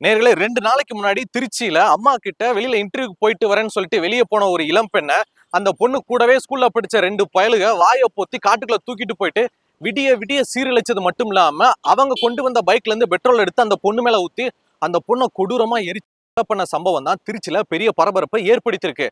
நேர்களை ரெண்டு நாளைக்கு முன்னாடி திருச்சியில அம்மா கிட்ட வெளியில இன்டர்வியூக்கு போயிட்டு வரேன்னு சொல்லிட்டு வெளியே போன ஒரு இளம் பெண்ணை அந்த பொண்ணு கூடவே ஸ்கூல்ல படிச்ச ரெண்டு பயலுக வாயை போத்தி காட்டுக்குள்ள தூக்கிட்டு போயிட்டு விடிய விடிய சீரழிச்சது மட்டும் இல்லாம அவங்க கொண்டு வந்த பைக்ல இருந்து பெட்ரோல் எடுத்து அந்த பொண்ணு மேல ஊத்தி அந்த பொண்ணை கொடூரமா எரிச்சு பண்ண சம்பவம் தான் திருச்சியில பெரிய பரபரப்பை ஏற்படுத்தியிருக்கு.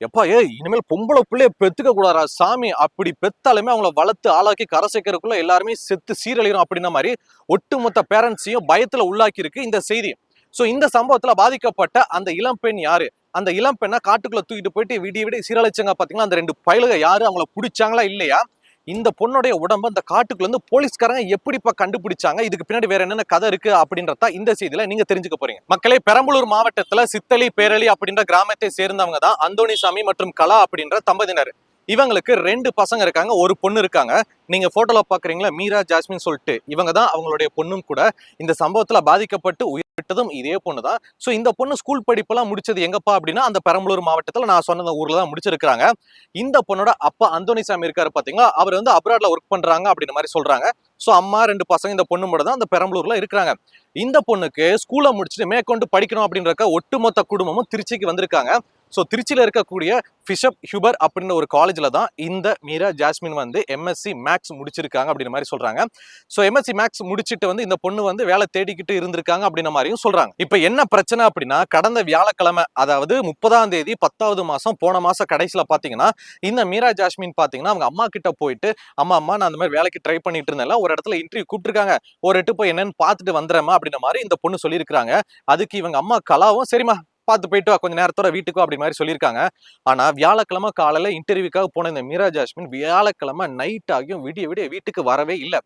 எப்பா ஏ இனிமேல் பொம்பளை பிள்ளைய பெத்துக்க கூடாதா சாமி. அப்படி பெத்தாலுமே அவங்கள வளர்த்து ஆளாக்கி கரை சேர்க்கறதுக்குள்ள எல்லாருமே செத்து சீரழிகிறோம் அப்படின்ன மாதிரி ஒட்டுமொத்த பேரண்ட்ஸையும் பயத்துல உள்ளாக்கி இருக்கு இந்த செய்தி. சோ இந்த சம்பவத்துல பாதிக்கப்பட்ட அந்த இளம் பெண் யாரு? அந்த இளம் பெண்ணை காட்டுக்குள்ள தூக்கிட்டு போயிட்டு விடிய விடிய சீரழிச்சங்க பார்த்தீங்கன்னா அந்த ரெண்டு பயலுக யாரு? அவங்கள பிடிச்சாங்களா இல்லையா? இந்த பொண்ணுடைய உடம்ப அந்த காட்டுக்குள்ள இருந்து போலீஸ்காரங்க எப்படிப்பா கண்டுபிடிச்சாங்க? இதுக்கு பின்னாடி வேற என்னென்ன கதை இருக்கு அப்படின்றத இந்த செய்தியில நீங்க தெரிஞ்சுக்க போறீங்க. மக்களே பெரம்பலூர் மாவட்டத்துல சித்தலி பேரளி அப்படின்ற கிராமத்தை சேர்ந்தவங்க தான் அந்தோணிசாமி மற்றும் கலா அப்படின்ற தம்பதியினர். இவங்களுக்கு ரெண்டு பசங்க இருக்காங்க ஒரு பொண்ணு இருக்காங்க. நீங்க போட்டோல பாக்குறீங்களா? மீரா ஜாஸ்மின் சொல்லிட்டு இவங்க தான் அவங்களுடைய பொண்ணும் கூட. இந்த சம்பவத்துல பாதிக்கப்பட்டு உயிர் விட்டதும் இதே பொண்ணு தான் ஸோ இந்த பொண்ணு ஸ்கூல் படிப்பெல்லாம் முடிச்சது எங்கப்பா அப்படின்னா அந்த பெரம்பலூர் மாவட்டத்தில் நான் சொன்ன ஊரில் தான் முடிச்சிருக்காங்க இந்த பொண்ணோட அப்பா அந்தோனி சாமி இருக்காரு பார்த்தீங்களா அவர் வந்து அப்ராட்ல ஒர்க் பண்ணுறாங்க அப்படின்ற மாதிரி சொல்கிறாங்க ஸோ அம்மா ரெண்டு பசங்க இந்த பொண்ணு மட்டும் தான் அந்த பெரம்பலூரில் இருக்கிறாங்க. இந்த பொண்ணுக்கு ஸ்கூலை முடிச்சுட்டு மேற்கொண்டு படிக்கணும் அப்படின்றக்க ஒட்டுமொத்த குடும்பமும் திருச்சிக்கு வந்திருக்காங்க. ஸோ திருச்சியில் இருக்கக்கூடிய பிஷப் ஹியூபர் அப்படின்ற ஒரு காலேஜில் தான் இந்த மீரா ஜாஸ்மின் வந்து எம்எஸ்சி மேக்ஸ் முடிச்சிருக்காங்க அப்படின்ற மாதிரி சொல்கிறாங்க ஸோ எம்எஸ்சி மேக்ஸ் முடிச்சுட்டு வந்து இந்த பொண்ணு வந்து வேலை தேடிக்கிட்டு இருந்திருக்காங்க அப்படின்ற மாதிரியும் சொல்கிறாங்க இப்போ என்ன பிரச்சனை அப்படின்னா கடந்த வியாழக்கிழமை அதாவது முப்பதாம் தேதி பத்தாவது மாதம் போன மாதம் கடைசியில் பார்த்தீங்கன்னா இந்த மீரா ஜாஸ்மின் பார்த்தீங்கன்னா அவங்க அம்மா கிட்ட போயிட்டு அம்மா அம்மா நான் அந்த மாதிரி வேலைக்கு ட்ரை பண்ணிட்டு இருந்தேன்ல ஒரு இடத்துல இன்டர்வியூ கூப்பிட்டுருக்காங்க. ஒரு எட்டு போய் என்னன்னு பார்த்துட்டு வந்துடுறேம்மா அப்படின்ற மாதிரி இந்த பொண்ணு சொல்லியிருக்காங்க அதுக்கு இவங்க அம்மா கலாவும் சரிம்மா பார்த்து போயிட்டு கொஞ்சம் நேரத்தோட வீட்டுக்கோ அப்படி மாதிரி சொல்லியிருக்காங்க. ஆனால் வியாழக்கிழமை காலையில் இன்டர்வியூக்காக போன இந்த மீரா ஜாஸ்மின் வியாழக்கிழமை நைட் ஆகியும் விடிய விடிய வீட்டுக்கு வரவே இல்லை.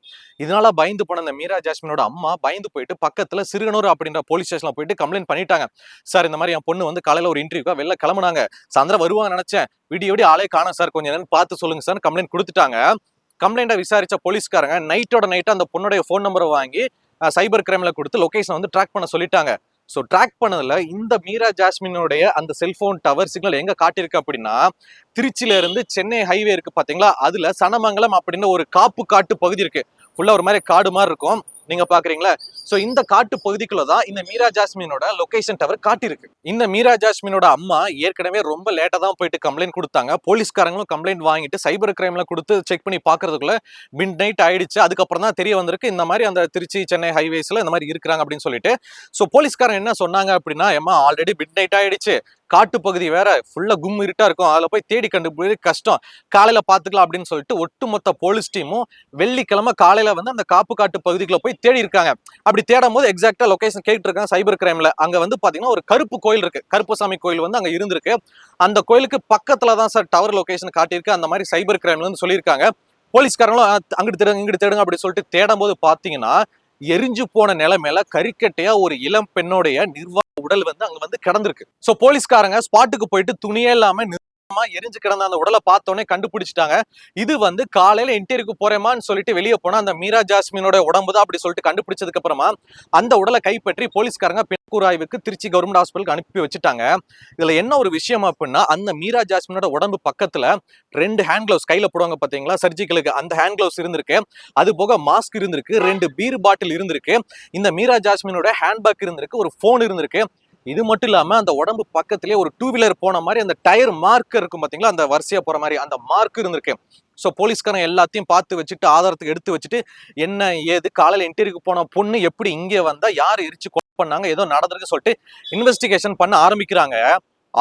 இதனால பயந்து போன இந்த மீரா ஜாஸ்மினோட அம்மா பயந்து போயிட்டு பக்கத்தில் சிறுகனூர் அப்படின்ற போலீஸ் ஸ்டேஷனில் போயிட்டு கம்ப்ளைண்ட் பண்ணிட்டாங்க. சார் இந்த மாதிரி என் பொண்ணு வந்து காலையில் ஒரு இன்டர்வியூக்காக வெளில கிளம்புனாங்க. சாயந்தரம் வருவாங்க நினச்சேன். விடிய விடிய ஆளே காணும் சார். கொஞ்சம் நேரம் பார்த்து சொல்லுங்க சார் கம்ப்ளைண்ட் கொடுத்துட்டாங்க. கம்ப்ளைண்ட்டை விசாரிச்ச போலீஸ்காரங்க நைட்டோட நைட்டு அந்த பொண்ணுடைய ஃபோன் நம்பரை வாங்கி சைபர் கிரைமில் கொடுத்து லொக்கேஷன் வந்து ட்ராக் பண்ண சொல்லிட்டாங்க. ஸோ ட்ராக் பண்ணதில் இந்த மீரா ஜாஸ்மினுடைய அந்த செல்ஃபோன் டவர் சிக்னல் எங்கே காட்டியிருக்கு அப்படின்னா திருச்சியிலேருந்து சென்னை ஹைவே இருக்குது பார்த்தீங்களா அதில் சனமங்கலம் அப்படின்னு ஒரு காப்பு காட்டு பகுதி இருக்குது ஃபுல்லாக ஒரு மாதிரி காடு மாதிரி இருக்கும். நீங்க பாக்குறீங்களா? சோ இந்த காட்டு பகுதிக்குள்ள தான் இந்த மீரா ஜாஸ்மினோட லொகேஷன் டவர் காட்டியிருக்கு. இந்த மீரா ஜாஸ்மினோட அம்மா ஏற்கனவே ரொம்ப லேட்டா தான் போயிட்டு கம்ப்ளைண்ட் கொடுத்தாங்க. போலீஸ்காரங்களும் கம்ப்ளைண்ட் வாங்கிட்டு சைபர் கிரைம்ல கொடுத்து செக் பண்ணி பாக்குறதுக்குள்ள மிட் நைட் ஆயிடுச்சு. அதுக்கப்புறம் தான் தெரிய வந்திருக்கு இந்த மாதிரி அந்த திருச்சி சென்னை ஹைவேஸ்ல இந்த மாதிரி இருக்கிறாங்க அப்படின்னு சொல்லிட்டு. ஸோ போலீஸ்காரன் என்ன சொன்னாங்க அப்படின்னா ஏமா ஆல்ரெடி மிட் நைட் ஆயிடுச்சு. காட்டு பகுதி வேற ஃபுல்லா கும் இருட்டா இருக்கும். அதுல போய் தேடி கண்டுபிடிக்கிறது கஷ்டம். காலையில பாத்துக்கலாம் அப்படின்னு சொல்லிட்டு ஒட்டுமொத்த போலீஸ் டீமும் வெள்ளிக்கிழமை காலையில வந்து அந்த காப்பு காட்டு பகுதிக்குள்ள போய் தேடி இருக்காங்க. அப்படி தேடும் போது எக்ஸாக்டா லொகேஷன் கேட்டு இருக்காங்க சைபர் கிரைம்ல அங்க வந்து பாத்தீங்கன்னா ஒரு கருப்பு கோயில் இருக்கு. கருப்பசாமி கோயில் வந்து அங்க இருந்திருக்கு. அந்த கோயிலுக்கு பக்கத்துல தான் சார் டவர் லொகேஷன் காட்டியிருக்கு. அந்த மாதிரி சைபர் கிரைம்ல வந்து சொல்லியிருக்காங்க. போலீஸ்காரங்களும் அங்கிட்டு தேடுங்க இங்கிட்டு தேடுங்க அப்படி சொல்லிட்டு தேடும் போது பாத்தீங்கன்னா எரிஞ்சு போன நிலைமையில கறிக்கட்டையா ஒரு இளம் பெண்ணுடைய நிர்வாக உடல் வந்து அங்க வந்து கிடந்திருக்கு. சோ போலீஸ்காரங்க ஸ்பாட்டுக்கு போயிட்டு துணியே இல்லாம எரிஞ்சு கிடந்த அந்த உடலை பார்த்தோன்னே கண்டுபிடிச்சிட்டாங்க. இது வந்து காலையில இன்டர்வியூக்கு போறேமான்னு சொல்லிட்டு வெளியே போனா அந்த மீரா ஜாஸ்மினோட உடம்பு தான் அப்படி சொல்லிட்டு கண்டுபிடிச்சதுக்கு அப்புறமா அந்த உடலை கைப்பற்றி போலீஸ்காரங்க பெண்கூர் ஆய்வுக்கு திருச்சி கவர்மெண்ட் ஹாஸ்பிட்டலுக்கு அனுப்பி வச்சுட்டாங்க. இதுல என்ன ஒரு விஷயம் அப்படின்னா அந்த மீரா ஜாஸ்மினோட உடம்பு பக்கத்துல ரெண்டு ஹேண்ட் கிளவுஸ் கையில போடுவாங்க பாத்தீங்களா? சர்ஜிக்கலுக்கு அந்த ஹேண்ட் கிளவுஸ் இருந்திருக்கு. அது போக மாஸ்க் இருந்திருக்கு. ரெண்டு பீர் பாட்டில் இருந்திருக்கு. இந்த மீரா ஜாஸ்மினோட ஹேண்ட்பேக் இருந்திருக்கு. ஒரு ஃபோன் இருந்திருக்கு. இது மட்டும் இல்லாம அந்த உடம்பு பக்கத்திலே ஒரு டூ வீலர் போன மாதிரி அந்த டயர் மார்க் இருக்கும் பாத்தீங்களா? அந்த வரிசையா போற மாதிரி அந்த மார்க் இருந்திருக்கு. ஸோ போலீஸ்காரன் எல்லாத்தையும் பார்த்து வச்சுட்டு ஆதாரத்துக்கு எடுத்து வச்சுட்டு என்ன ஏது காலையில் இன்டர்வியூக்கு போன பொண்ணு எப்படி இங்கே வந்தால் யார் எரிச்சு கொலை பண்ணாங்க ஏதோ நடந்திருக்கு சொல்லிட்டு இன்வெஸ்டிகேஷன் பண்ண ஆரம்பிக்கிறாங்க.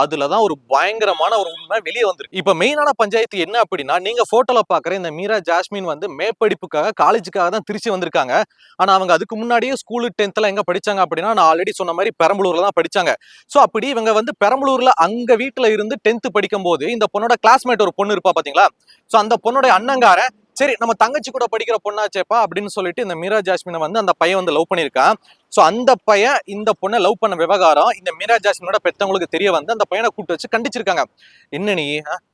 அதுலதான் ஒரு பயங்கரமான ஒரு உண்மை வெளியே வந்திருக்கு. இப்ப மெயினான பஞ்சாயத்து என்ன அப்படின்னா நீங்க போட்டோல பாக்குற இந்த மீரா ஜாஸ்மின் வந்து மேற்படிப்புக்காக காலேஜுக்காக தான் திருச்சி வந்திருக்காங்க. ஆனா அவங்க அதுக்கு முன்னாடியே ஸ்கூலு டென்த்ல எங்க படிச்சாங்க அப்படின்னா நான் ஆல்ரெடி சொன்ன மாதிரி பெரம்பலூர்ல தான் படிச்சாங்க. சோ அப்படி இவங்க வந்து பெரம்பலூர்ல அங்க வீட்டுல இருந்து டென்த் படிக்கும் போது இந்த பொண்ணோட கிளாஸ்மேட் ஒரு பொண்ணு இருப்பா பாத்தீங்களா? சோ அந்த பொண்ணோட அண்ணங்காரன் சரி நம்ம தங்கச்சி கூட படிக்கிற பொண்ணாச்சேப்பா அப்படின்னு சொல்லிட்டு இந்த மீரா ஜாஸ்மினை வந்து அந்த பையன் வந்து லவ் பண்ணியிருக்கான். ஸோ அந்த பையன் இந்த பொண்ணை லவ் பண்ண விவகாரம் இந்த மீரா ஜாஸ்மினோட பெற்றவங்களுக்கு தெரிய வந்து அந்த பையனை கூப்பிட்டு வச்சு கண்டிச்சிருக்காங்க. என்ன நீ?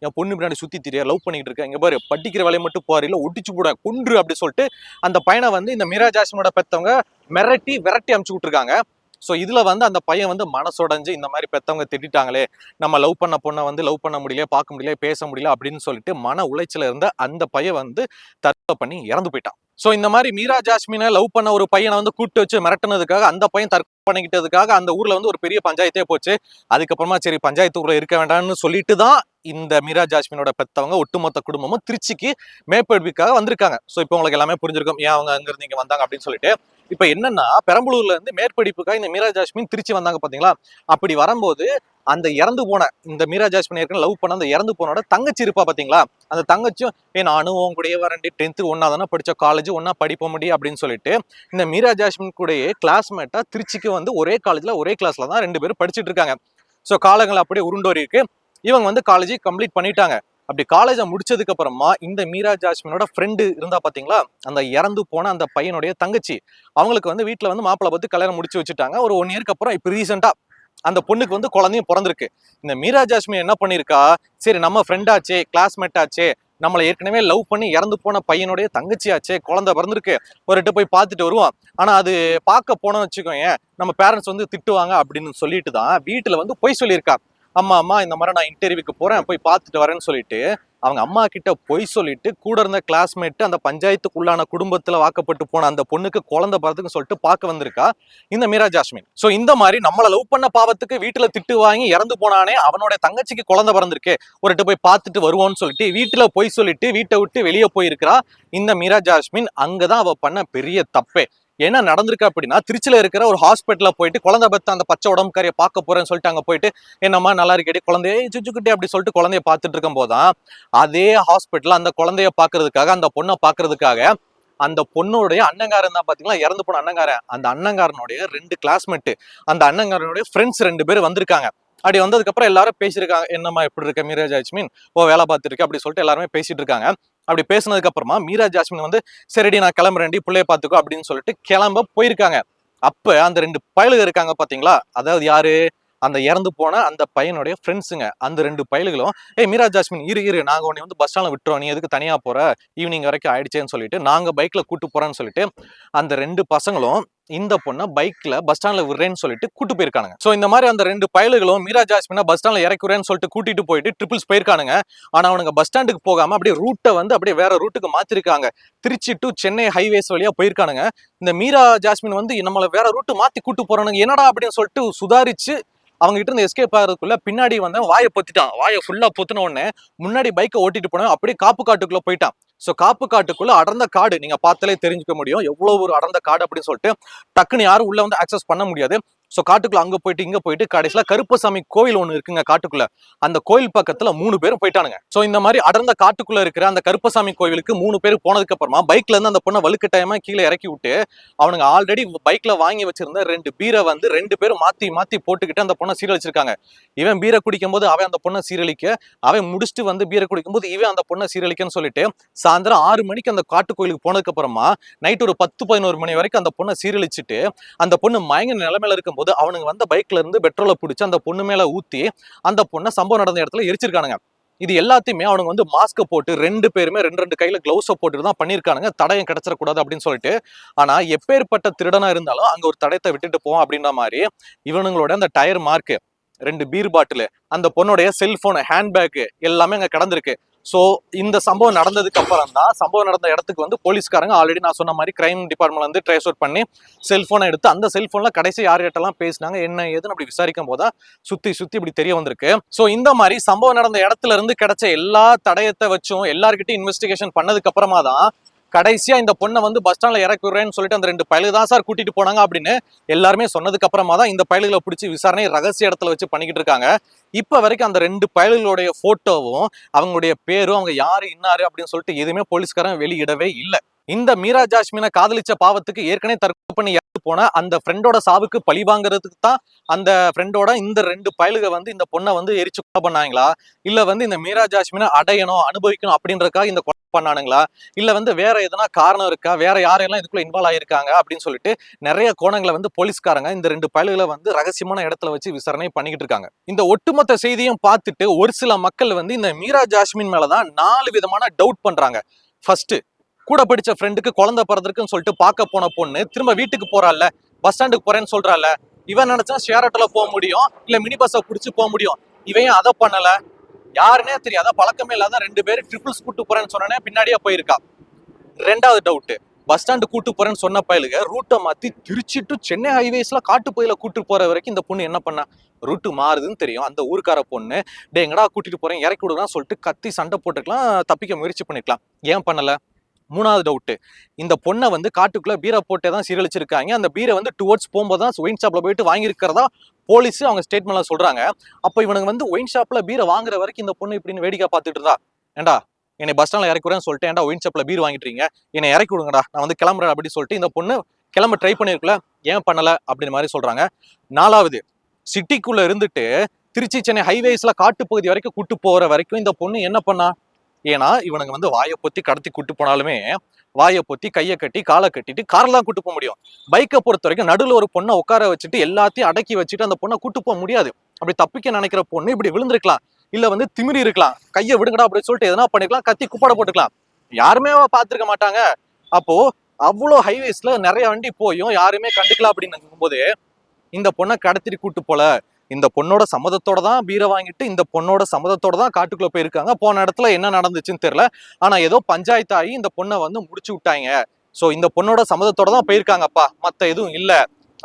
என் பொண்ணு பின்னாடி சுற்றி தெரிய லவ் பண்ணிட்டு இருக்கேன் இங்கே பாரு படிக்கிற வேலையை மட்டும் போற ஒட்டிச்சு போட கொன்று அப்படி சொல்லிட்டு அந்த பையனை வந்து இந்த மீரா ஜாஸ்மினோட பெற்றவங்க மிரட்டி விரட்டி அமுச்சு விட்டுருக்காங்க. ஸோ இதில் வந்து அந்த பையன் வந்து மனசுடைஞ்சு இந்த மாதிரி பெற்றவங்க திட்டாங்களே நம்ம லவ் பண்ண பொண்ணை வந்து லவ் பண்ண முடியல பார்க்க முடியல பேச முடியல அப்படின்னு சொல்லிட்டு மன உளைச்சல இருந்த அந்த பையன் வந்து தற்கொலை பண்ணி இறந்து போயிட்டான். ஸோ இந்த மாதிரி மீரா ஜாஸ்மினை லவ் பண்ண ஒரு பையனை வந்து கூப்பிட்டு வச்சு மிரட்டுனதுக்காக அந்த பையன் தற்கொலை பண்ணிக்கிட்டதுக்காக அந்த ஊரில் வந்து ஒரு பெரிய பஞ்சாயத்தே போச்சு. அதுக்கப்புறமா சரி பஞ்சாயத்து ஊரில் இருக்க வேண்டாம்னு சொல்லிட்டு தான் இந்த மீரா ஜாஸ்மினோட பெத்தவங்க ஒட்டுமொத்த குடும்பமும் திருச்சிக்கு மேற்படிப்புக்காக வந்திருக்காங்க. ஸோ இப்போ உங்களுக்கு எல்லாமே புரிஞ்சிருக்கும். ஏன் அவங்க அங்கிருந்து இங்கே வந்தாங்க அப்படின்னு சொல்லிட்டு. இப்போ என்னன்னா பெரம்பலூர்ல இருந்து மேற்படிப்புக்காக இந்த மீரா ஜாஸ்மின் திருச்சி வந்தாங்க பார்த்தீங்களா அப்படி வரும்போது அந்த இறந்து போன இந்த மீரா ஜாஸ்மின் ஏற்கனவே லவ் பண்ண அந்த இறந்து போனோட தங்கச்சி இருப்பா பார்த்தீங்களா அந்த தங்கச்சியும் ஏ நானும் உன் கூடயே வரண்டி டென்த்து ஒன்றா தானே படித்த காலேஜ் ஒன்றா படிப்ப முடியும் அப்படின்னு சொல்லிட்டு இந்த மீரா ஜாஸ்மின் கூடயே கிளாஸ்மேட்டாக திருச்சிக்கு வந்து ஒரே காலேஜில் ஒரே கிளாஸில் தான் ரெண்டு பேரும் படிச்சுட்டு இருக்காங்க. ஸோ காலங்கள் அப்படியே உருண்டோரி இருக்கு. இவங்க வந்து காலேஜ் கம்ப்ளீட் பண்ணிட்டாங்க. அப்படி காலேஜை முடிச்சதுக்கு அப்புறமா இந்த மீரா ஜாஸ்மினோட ஃப்ரெண்டு இருந்தா பாத்தீங்களா? அந்த இறந்து போன அந்த பையனுடைய தங்கச்சி. அவங்களுக்கு வந்து வீட்டில் வந்து மாப்பிள்ளை பார்த்து கல்யாணம் முடிச்சு வச்சுட்டாங்க. ஒரு ஒன் இயர்க்கு அப்புறம் இப்போ ரீசெண்டாக அந்த பொண்ணுக்கு வந்து குழந்தையும் பிறந்திருக்கு. இந்த மீரா ஜாஸ்மின் என்ன பண்ணியிருக்கா சரி நம்ம ஃப்ரெண்டாச்சே கிளாஸ்மேட்டாச்சே நம்மளை ஏற்கனவே லவ் பண்ணி இறந்து போன பையனுடைய தங்கச்சியாச்சே குழந்தை பிறந்திருக்கு ஒருட்டு போய் பார்த்துட்டு வருவோம். ஆனால் அது பார்க்க போனோம்னு வச்சுக்கோங்க நம்ம பேரண்ட்ஸ் வந்து திட்டுவாங்க அப்படின்னு சொல்லிட்டு தான் வீட்டில் வந்து பொய் சொல்லியிருக்கா. அம்மா அம்மா இந்த மாதிரி நான் இன்டர்வியூக்கு போகிறேன் போய் பார்த்துட்டு வரேன்னு சொல்லிட்டு அவங்க அம்மா கிட்ட பொய் சொல்லிட்டு கூட இருந்த கிளாஸ்மேட் அந்த பஞ்சாயத்துக்குள்ளான குடும்பத்துல வாக்கப்பட்டு போன அந்த பொண்ணுக்கு குழந்தை பிறதுக்கு சொல்லிட்டு பார்க்க வந்திருக்கா? இந்த மீரா ஜாஸ்மின். ஸோ இந்த மாதிரி நம்மள லவ் பண்ண பாவத்துக்கு வீட்டில் திட்டு வாங்கி இறந்து போனானே அவனோட தங்கச்சிக்கு குழந்தை பிறந்திருக்கு. ஒருட்டு போய் பார்த்துட்டு வருவோம்னு சொல்லிட்டு வீட்டில் பொய் சொல்லிட்டு வீட்டை விட்டு வெளியே போயிருக்கிறா. இந்த மீரா ஜாஸ்மின் அங்கதான் அவள் பண்ண பெரிய தப்பே. என்ன நடந்திருக்கு அப்படின்னா திருச்சியில் இருக்கிற ஒரு ஹாஸ்பிட்டலில் போயிட்டு குழந்தை பத்த அந்த பச்சை உடம்புக்காரியை பார்க்க போறேன்னு சொல்லிட்டு அங்கே போயிட்டு என்னம்மா நல்லா இருக்கடி குழந்தைய சுச்சுக்கிட்டே அப்படி சொல்லிட்டு குழந்தைய பார்த்துட்டு இருக்கும் போதுதான் அதே ஹாஸ்பிட்டலில் அந்த குழந்தைய பார்க்கறதுக்காக அந்த பொண்ணை பார்க்கறதுக்காக அந்த பொண்ணுடைய அண்ணங்காரன் தான் பார்த்தீங்களா இறந்து போன அண்ணங்காரன். அந்த அண்ணங்காரனுடைய ரெண்டு கிளாஸ்மேட்டு அந்த அண்ணங்காரனுடைய ஃப்ரெண்ட்ஸ் ரெண்டு பேர் வந்திருக்காங்க. அப்படி வந்ததுக்கப்புறம் எல்லாரும் பேசியிருக்காங்க என்னம்மா எப்படி இருக்க? மீரா ஜாஸ்மின் ஓ வேலை பார்த்துருக்கேன் அப்படி சொல்லிட்டு எல்லாருமே பேசிட்டு இருக்காங்க. அப்படி பேசினதுக்கு அப்புறமா மீரா ஜாஸ்மின் வந்து சரிடி நான் கிளம்புறேன்டி பிள்ளைய பார்த்துக்கோ அப்படின்னு சொல்லிட்டு கிளம்ப போயிருக்காங்க. அப்ப அந்த ரெண்டு பயலுக இருக்காங்க பாத்தீங்களா? அதாவது யாரு? அந்த இறந்து போன அந்த பையனுடைய ஃப்ரெண்ட்ஸுங்க அந்த ரெண்டு பயலுகளும் ஏய் மீரா ஜாஸ்மின் இரு இரு. நாங்கள் உன்னை வந்து பஸ் ஸ்டாண்டில் விட்டுறோம். நீ எதுக்கு தனியாக போகிற ஈவினிங் வரைக்கும் ஆயிடுச்சேன்னு சொல்லிட்டு நாங்கள் பைக்கில் கூட்டு போகிறோன்னு சொல்லிட்டு அந்த ரெண்டு பசங்களும் இந்த பொண்ணை பைக்ல பஸ் ஸ்டாண்ட்ல விடுறேன்னு சொல்லிட்டு கூட்டு போயிருக்கானுங்க. சோ இந்த மாதிரி அந்த ரெண்டு பயலுகளும் மீரா ஜாஸ்மினா பஸ் ஸ்டாண்ட்ல இறக்குறேன்னு சொல்லிட்டு கூட்டிட்டு போயிட்டு ட்ரிபிள்ஸ் போயிருக்கானுங்க ஆனா அவனுங்க பஸ் ஸ்டாண்டுக்கு போகாம அப்படியே ரூட்டை வந்து அப்படியே வேற ரூட்டுக்கு மாத்திருக்காங்க. திருச்சி டு சென்னை ஹைவேஸ் வழியா போயிருக்கானுங்க. இந்த மீரா ஜாஸ்மின் வந்து நம்மளை வேற ரூட்டு மாத்தி கூட்டு போறானுங்க. என்னடா அப்படின்னு சொல்லிட்டு சுதாரிச்சு அவங்க கிட்ட இருந்து எஸ்கேப் ஆகிறதுக்குள்ள பின்னாடி வந்து வாயை பொத்திட்டான். வாயை ஃபுல்லா பொத்தின உடனே முன்னாடி பைக்கை ஓட்டிட்டு போனேன் அப்படியே காப்பு காட்டுக்குள்ள போயிட்டான். ஸோ காப்பு காட்டுக்குள்ள அடர்ந்த காடு நீங்க பார்த்தாலே தெரிஞ்சுக்க முடியும். எவ்வளவு ஒரு அடர்ந்த காடு அப்படின்னு சொல்லிட்டு டக்குன்னு யாரும் உள்ள வந்து அக்சஸ் பண்ண முடியாது. ஸோ காட்டுக்குள்ள அங்க போயிட்டு இங்க போயிட்டு கடைசியில கருப்பசாமி கோயில் ஒன்று இருக்குங்க காட்டுக்குள்ள. அந்த கோயில் பக்கத்துல மூணு பேரும் போயிட்டானுங்க. ஸோ இந்த மாதிரி அடர்ந்த காட்டுக்குள்ள இருக்கிற அந்த கருப்பசாமி கோயிலுக்கு மூணு பேர் போனதுக்கு அப்புறமா பைக்ல இருந்து அந்த பொண்ணை வலுக்கட்டாயமா கீழே இறக்கி விட்டு அவனுங்க ஆல்ரெடி பைக்ல வாங்கி வச்சிருந்த ரெண்டு பீரை வந்து ரெண்டு பேரும் மாத்தி மாத்தி போட்டுக்கிட்டு அந்த பொண்ணை சீரழிச்சிருக்காங்க. இவன் பீரை குடிக்கும் போது அவன் அந்த பொண்ணை சீரழிக்க அவன் முடிச்சுட்டு வந்து பீரை குடிக்கும் போது இவன் அந்த பொண்ணை சீரழிக்கன்னு சொல்லிட்டு சாயந்தரம் ஆறு மணிக்கு அந்த காட்டு கோயிலுக்கு போனதுக்கு அப்புறமா நைட் ஒரு பத்து பதினோரு மணி வரைக்கும் அந்த பொண்ணை சீரழிச்சிட்டு அந்த பொண்ணு மயங்க நிலைமையில போது அவனுங்க வந்த பைக்ல இருந்து பெட்ரோலை பிடிச்சி அந்த பொண்ணு மேல ஊத்தி அந்த பொண்ணை சம்பவம் நடந்த இடத்துல எரிச்சிருக்கானுங்க. இது எல்லாத்தையுமே அவனுங்க வந்து மாஸ்க்கை போட்டு ரெண்டு பேருமே ரெண்டு ரெண்டு கையில் க்ளவுஸை போட்டு தான் பண்ணியிருக்கானுங்க. தடயம் கிடச்சிடக்கூடாது அப்படின்னு சொல்லிட்டு. ஆனால் எப்பேற்பட்ட திருடனாக இருந்தாலும் அங்கே ஒரு தடயத்தை விட்டுட்டு போவோம் அப்படின்ற மாதிரி இவனுங்களோட அந்த டயர் மார்க்கு ரெண்டு பீர் பாட்டில் அந்த பொண்ணுடைய செல்ஃபோனு ஹேண்ட்பேக்கு எல்லாமே அங்கே கிடந்திருக்கு. ஸோ இந்த சம்பவம் நடந்ததுக்கு அப்புறம் தான் சம்பவம் நடந்த இடத்துக்கு வந்து போலீஸ்காரங்க ஆல்ரெடி நான் சொன்ன மாதிரி கிரைம் டிபார்ட்மெண்ட் வந்து ட்ரேஸ் அவுட் பண்ணி செல்ஃபோனை எடுத்து அந்த செல்ஃபோனில் கடைசி யார்கிட்டலாம் பேசினாங்க என்ன ஏதுன்னு அப்படி விசாரிக்கும் போது சுற்றி சுற்றி இப்படி தெரிய வந்திருக்கு. ஸோ இந்த மாதிரி சம்பவம் நடந்த இடத்துல இருந்து கிடைச்ச எல்லா தடயத்தை வச்சும் எல்லார்கிட்டையும் இன்வெஸ்டிகேஷன் பண்ணதுக்கு அப்புறமா தான் கடைசியா இந்த பொண்ணை வந்து பஸ் ஸ்டாண்ட்ல இறக்கி விடுறேன்னு சொல்லிட்டு அந்த ரெண்டு பயலுக்கு தான் சார் கூட்டிட்டு போனாங்க அப்படின்னு எல்லாருமே சொன்னதுக்கு அப்புறமா தான் இந்த பயலுகளை பிடிச்சி விசாரணை ரகசிய இடத்துல வச்சு பண்ணிக்கிட்டு இருக்காங்க. இப்ப வரைக்கும் அந்த ரெண்டு பயல்களுடைய போட்டோவும் அவங்களுடைய பேரும் அவங்க யாரு இன்னாரு அப்படின்னு சொல்லிட்டு எதுவுமே போலீஸ்காரன் வெளியிடவே இல்லை. இந்த மீரா ஜாஸ்மினை காதலிச்ச பாவத்துக்கு ஏற்கனவே தற்கொலை பண்ணி இறந்து போன அந்த ஃப்ரெண்டோட சாவுக்கு பழி வாங்குறதுக்கு தான் அந்த ஃப்ரெண்டோட இந்த ரெண்டு பயலுக வந்து இந்த பொண்ணை வந்து எரிச்சு கொலை பண்ணாங்களா? இல்ல வந்து இந்த மீரா ஜாஸ்மினை அடையணும் அனுபவிக்கணும் அப்படின்றதுக்காக இந்த கொலை பண்ணானுங்களா? இல்ல வந்து வேற எதனா காரணம் இருக்கா? வேற யாரெல்லாம் இதுக்குள்ள இன்வால்வ் ஆயிருக்காங்க? அப்படின்னு சொல்லிட்டு நிறைய கோணங்களை வந்து போலீஸ்காரங்க இந்த ரெண்டு பயல்களை வந்து ரகசியமான இடத்துல வச்சு விசாரணை பண்ணிக்கிட்டு இருக்காங்க. இந்த ஒட்டுமொத்த செய்தியும் பார்த்துட்டு ஒரு சில மக்கள் வந்து இந்த மீரா ஜாஸ்மின் மேலதான் நாலு விதமான டவுட் பண்றாங்க. ஃபர்ஸ்ட் கூட படிச்ச ஃப்ரெண்டுக்கு குழந்தை பிறந்திருக்குன்னு சொல்லிட்டு பார்க்க போன பொண்ணு திரும்ப வீட்டுக்கு போறாள்ல பஸ் ஸ்டாண்டுக்கு போறேன்னு சொல்றாள் இவன் நினைச்சா ஷேர் ஆட்டோல போக முடியும் இல்ல மினி பஸ்ஸை பிடிச்சி போக முடியும். இவன் அதை பண்ணல? யாருன்னே தெரியாத. பழக்கமே இல்லாத ரெண்டு பேரும் ட்ரிபிள்ஸ் கூட்டு போறேன்னு சொன்னனே பின்னாடியே போயிருக்கா. ரெண்டாவது டவுட்டு பஸ் ஸ்டாண்டு கூட்டு போறேன்னு சொன்ன பயலுக ரூட்டை மாத்தி திருச்சி டு சென்னை ஹைவேஸ்ல காட்டு பயில கூட்டு போற வரைக்கும் இந்த பொண்ணு என்ன பண்ணா? ரூட்டு மாறுதுன்னு தெரியும். அந்த ஊருக்கார பொண்ணு டே எங்கடா கூட்டிட்டு போறேன்? இறக்கி விடுறான்னு சொல்லிட்டு கத்தி சண்டை போட்டுக்கலாம் தப்பிக்க முயற்சி பண்ணிக்கலாம். ஏன் பண்ணல? மூணாவது டவுட்டு இந்த பொண்ணை வந்து காட்டுக்குள்ளே பீரை போட்டே தான் சீரழிச்சிருக்காங்க. அந்த பீரை வந்து டுவர்ட்ஸ் போகும்போது தான் ஒயின் ஷாப்பில் போயிட்டு வாங்கியிருக்கிறதா போலீஸ் அவங்க ஸ்டேட்மெண்ட்ல சொல்கிறாங்க அப்போ இவனுங்க வந்து ஒயின் ஷாப்பில் பீரை வாங்குற வரைக்கும் இந்த பொண்ணு இப்படின்னு வேடிக்கை பார்த்துட்டு இருந்தா. ஏண்டா என்னை பஸ் ஸ்டாண்டில் இறக்கி சொல்லிட்டு ஏன்டா ஒயின் ஷாப்பில் பீர் வாங்கிட்டீங்க என்னை இறக்கி விடுங்கடா. நான் வந்து கிளம்புறேன் அப்படின்னு சொல்லிட்டு இந்த பொண்ணு கிளம்ப ட்ரை பண்ணிருக்கல ஏன் பண்ணலை? அப்படின்னு மாதிரி சொல்கிறாங்க நாலாவது சிட்டிக்குள்ளே இருந்துட்டு திருச்சி சென்னை ஹைவேஸ்ல காட்டுப்பகுதி வரைக்கும் கூட்டு போகிற வரைக்கும் இந்த பொண்ணு என்ன பண்ணா? ஏன்னா இவனுங்க வந்து வாயை பொத்தி கடத்தி கூட்டு போனாலுமே வாயை பொத்தி கையை கட்டி காலை கட்டிட்டு கார்லாம் கூட்டு போக முடியும். பைக்கை பொறுத்த வரைக்கும் நடுவில் ஒரு பொண்ணை உட்கார வச்சுட்டு எல்லாத்தையும் அடக்கி வச்சுட்டு அந்த பொண்ணை கூட்டு போக முடியாது. அப்படி தப்பிக்க நினைக்கிற பொண்ணு இப்படி விழுந்திருக்கலாம். இல்ல வந்து திமிரி இருக்கலாம். கையை விடுங்கடா அப்படின்னு சொல்லிட்டு எதனா பண்ணிக்கலாம் கத்தி குப்பாட போட்டுக்கலாம். யாருமே பார்த்துருக்க மாட்டாங்க. அப்போ அவ்வளோ ஹைவேஸ்ல நிறைய வண்டி போயும் யாருமே கண்டுக்கலாம் அப்படின்னு போது இந்த பொண்ணை கடத்திட்டு கூட்டு போல இந்த பொண்ணோட சம்மதத்தோட தான் பீரை வாங்கிட்டு இந்த பொண்ணோட சம்மதத்தோட தான் காட்டுக்குள்ள போயிருக்காங்க. போன இடத்துல என்ன நடந்துச்சுன்னு தெரியல. ஆனா ஏதோ பஞ்சாயத்து ஆகி இந்த பொண்ணை வந்து முடிச்சு விட்டாங்க. சோ இந்த பொண்ணோட சம்மதத்தோட தான் போயிருக்காங்கப்பா. மத்த எதுவும் இல்ல.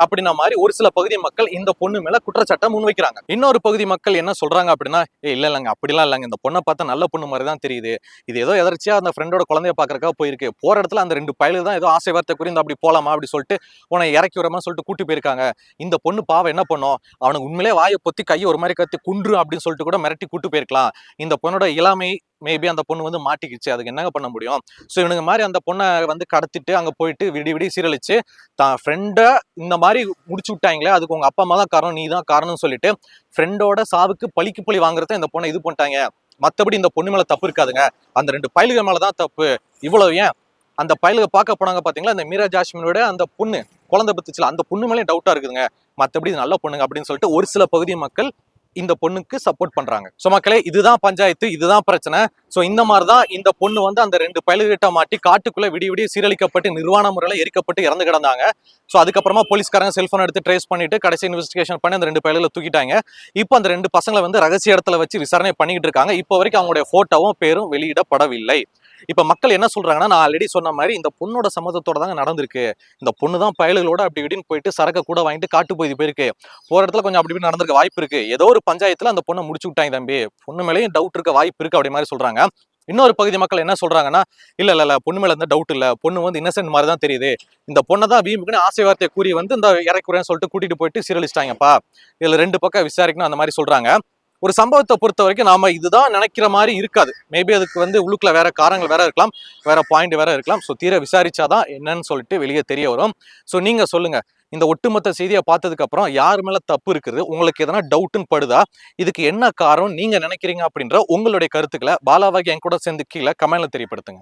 அப்படின்ன மாதிரி ஒரு சில பகுதி மக்கள் இந்த பொண்ணு மேல குற்றச்சாட்டை முன்வைக்கிறாங்க. இன்னொரு பகுதி மக்கள் என்ன சொல்றாங்க அப்படின்னா ஏ இல்ல இல்லங்க அப்படிலாம் இல்லைங்க. இந்த பொண்ணை பார்த்தா நல்ல பொண்ணு மாதிரி தான் தெரியுது. இது ஏதோ எதர்ச்சியா அந்த ஃப்ரெண்டோட குழந்தைய பாக்குறக்கா போயிருக்கு. போற இடத்துல அந்த ரெண்டு பயலு தான் ஏதோ ஆசை வார்த்தை குறிந்து அப்படி போலாமா? அப்படி சொல்லிட்டு உன்னை இறக்கி விடமா சொல்லிட்டு கூட்டி போயிருக்காங்க. இந்த பொண்ணு பாவம் என்ன பண்ணும்? அவனுக்கு உண்மையிலே வாயை பொத்தி கையை ஒரு மாதிரி கத்தி குன்று அப்படின்னு சொல்லிட்டு கூட மிரட்டி கூட்டு போயிருக்கலாம். இந்த பொண்ணோட இளமை மேபி அந்த பொண்ணு வந்து மாட்டிக்கிச்சு. அதுக்கு என்னங்க பண்ண முடியும்? ஸோ இவனுங்க மாதிரி அந்த பொண்ணை வந்து கடத்திட்டு அங்கே போயிட்டு விடி விடி சீரழிச்சு தான் ஃப்ரெண்டை இந்த மாதிரி முடிச்சு விட்டாங்களே அதுக்கு உங்கள் அப்பா அம்மா தான் காரணம் நீ தான் காரணம்னு சொல்லிட்டு ஃப்ரெண்டோட சாவுக்கு பழிக்கு பழி வாங்குறத இந்த பொண்ணை இது பண்ணிட்டாங்க. மற்றபடி இந்த பொண்ணு மேலே தப்பு இருக்காதுங்க. அந்த ரெண்டு பயலுக மேலே தான் தப்பு. இவ்வளோ ஏன்? அந்த பயலுக பார்க்க போனாங்க பார்த்தீங்களா அந்த மீரா ஜாஸ்மினோட அந்த பொண்ணு குழந்தை பத்துச்சுல அந்த பொண்ணு மேலே டவுட்டாக இருக்குதுங்க. மற்றபடி இது நல்ல பொண்ணுங்க அப்படின்னு சொல்லிட்டு ஒரு சில பகுதி மக்கள் இந்த பொண்ணுக்கு சப்போர்ட் பண்றாங்க. ஸோ மக்களே இதுதான் பஞ்சாயத்து இதுதான் பிரச்சனை. ஸோ இந்த மாதிரி தான் இந்த பொண்ணு வந்து அந்த ரெண்டு பயலுகிட்ட மாட்டி காட்டுக்குள்ள விடிய விடிய சீரழிக்கப்பட்டு நிர்வாண முறையில் எரிக்கப்பட்டு இறந்து கிடந்தாங்க. ஸோ அதுக்கப்புறமா போலீஸ்காரங்க செல்போன் எடுத்து ட்ரேஸ் பண்ணிட்டு கடைசி இன்வெஸ்டிகேஷன் பண்ணி அந்த ரெண்டு பயலுகளை தூக்கிட்டாங்க. இப்போ அந்த ரெண்டு பசங்களை வந்து ரகசிய இடத்துல வச்சு விசாரணை பண்ணிக்கிட்டு இருக்காங்க. இப்போ வரைக்கும் அவங்களுடைய போட்டோவும் பேரும் வெளியிடப்படவில்லை. இப்போ மக்கள் என்ன சொல்றாங்கன்னா நான் ஆல்ரெடி சொன்ன மாதிரி இந்த பொண்ணோட சம்மதத்தோட தாங்க நடந்திருக்கு. இந்த பொண்ணு தான் பயல்களோட அப்படி இப்படின்னு போயிட்டு சரக்கு கூட வாங்கிட்டு காட்டு போய் போயிருக்கு. போற இடத்துல கொஞ்சம் அப்படி இப்படி நடந்திருக்க வாய்ப்பு இருக்கு. ஏதோ ஒரு பஞ்சாயத்துல அந்த பொண்ணை முடிச்சு விட்டாங்க தம்பி. பொண்ணு மேலேயும் டவுட் இருக்க வாய்ப்பு இருக்கு அப்படி மாதிரி சொல்றாங்க. இன்னொரு பகுதி மக்கள் என்ன சொல்றாங்கன்னா இல்ல இல்ல இல்ல பொண்ணு மேல எந்த டவுட் இல்ல. பொண்ணு வந்து இன்னசென்ட் மாதிரி தான் தெரியுது. இந்த பொண்ணை தான் வீம்புக்குன்னு ஆசை வார்த்தையை கூறி வந்து இந்த இறக்குறேன்னு சொல்லிட்டு கூட்டிட்டு போயிட்டு சீரழிச்சிட்டாங்கப்பா. இதுல ரெண்டு பக்கம் விசாரிக்கணும் அந்த மாதிரி சொல்றாங்க. ஒரு சம்பவத்தை பொறுத்த வரைக்கும் நாம இதுதான் நினைக்கிற மாதிரி இருக்காது. மேபி அதுக்கு வந்து உள்ளுக்குள்ள வேற காரணங்கள் வேற இருக்கலாம் வேற பாயிண்ட் வேற இருக்கலாம். ஸோ தீர விசாரிச்சாதான் என்னன்னு சொல்லிட்டு வெளியே தெரிய வரும். ஸோ நீங்க சொல்லுங்க. இந்த ஒட்டுமொத்த செய்தியை பார்த்ததுக்கு அப்புறம் யார் மேல தப்பு இருக்குது? உங்களுக்கு எதனா டவுட்னு படுதா? இதுக்கு என்ன காரணம்? நீங்க நினைக்கிறீங்க அப்படின்ற உங்களுடைய கருத்துக்களை பாலாவாகி என் கூட சேர்ந்து கீழே கமெண்ட்ல தெரியப்படுத்துங்க.